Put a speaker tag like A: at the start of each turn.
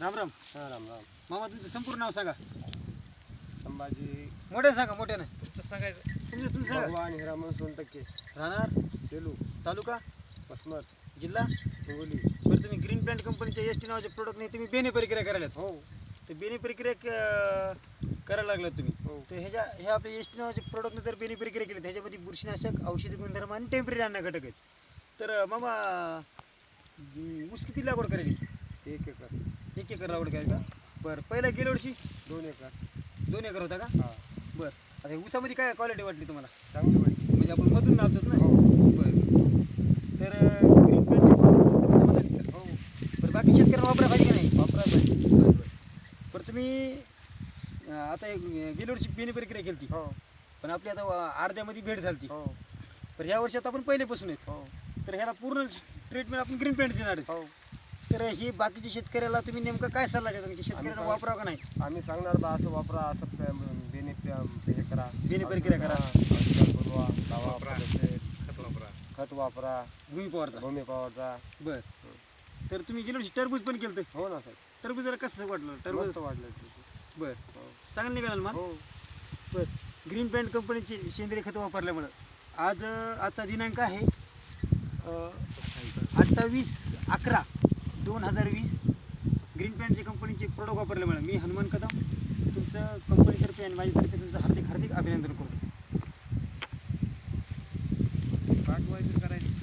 A: राम राम.
B: हा राम राम.
A: मामा तुमचं संपूर्ण नाव सांगा.
B: संभाजी.
A: मोठ्यानं सांगा मोठ्यानं.
C: तुमचं सांगायचं.
A: तुमचं तुमचं सांगा.
B: भगवान हिरामन सोनटक्के.
A: राहणार?
B: सेलू.
A: तालुका?
B: वसमत.
A: जिल्हा?
B: हिंगोली.
A: बरं तुम्ही ग्रीन प्लॅन्ट कंपनीच्या एस टी नावाचे प्रोडक्ट नाही तुम्ही बेने प्रक्रिया करायला
B: हो.
A: ते बेने प्रक्रिया क- करायला लागलात तुम्ही.
B: हो.
A: तर ह्याच्या हे आपले एस टी नावाचे प्रोडक्टने जर बेने प्रक्रिया केली ह्याच्यामध्ये बुरशीनाशक औषधी गुणधर्म आणि टेंपररी अन्न घटक आहेत. तर मामा अं, ऊस किती लागवड करायची
B: एक एकर.
A: एक एकर लागवड करायची का? बरं पहिला गेल्या वर्षी?
B: दोन एकर.
A: दोन एकर होता का?
B: हा.
A: बरं आता हे ऊसामध्ये काय क्वालिटी वाटली तुम्हाला?
B: चांगली वाटली.
A: म्हणजे आपण मधून लावतोच ना?
B: हो.
A: बरं. तर ग्रीन प्लॅन्ट
B: हो.
A: बरं बाकी शेतकऱ्यांना वापरा पाहिजे का नाही?
B: वापरा पाहिजे.
A: बरं बरं. बरं तुम्ही अं, आता एक, गेल्या वर्षी बेने प्रक्रिया केली ती
B: हो.
A: पण आपली आता अर्ध्यामध्ये भेट झाली
B: हो.
A: तर ह्या वर्षी आता आपण पहिलेपासून आहेत.
B: हो.
A: तर ह्याला पूर्ण ट्रीटमेंट आपण ग्रीन पेंट देणार आहे.
B: हो.
A: तर हे बाकीच्या शेतकऱ्याला तुम्ही नेमकं काय सल्ला देता? की शेतकऱ्यांना
B: सांग-
A: वापरावं का नाही?
B: आम्ही सांगणार बा असं वापरा असं प- बेने प- हे करा.
A: बेने प्रक्रिया करा.
B: औषध बनवा दवा
C: वापरा.
B: वापरा
C: खत वापरा.
B: खत वापरा.
A: भूमी पवारचा.
B: भूमी पॉवरचा.
A: बरं. तर तुम्ही गेल्या वर्षी टरबूज पण केलं
B: हो ना सर
A: टरबूजाला कसं वाटलं? टरबूज
B: मस्त वाटलं ते.
A: बरं.
B: हो.
A: चांगलं निघालं मग
B: हो.
A: बरं. ग्रीन पॅन्ट कंपनीची सेंद्रिय खतं वापरल्यामुळं. आज अं, आजचा दिनांक आहे अठ्ठावीस अकरा. दोन हजार वीस ग्रीन पॅन्टचे कंपनीचे प्रोडक्ट वापरल्यामुळे मी हनुमान कदम तुमचं कंपनीतर्फे आणि माझ्यातर्फे तुमचं हार्दिक हार्दिक अभिनंदन करतो.
C: पाठवायचं करायचं.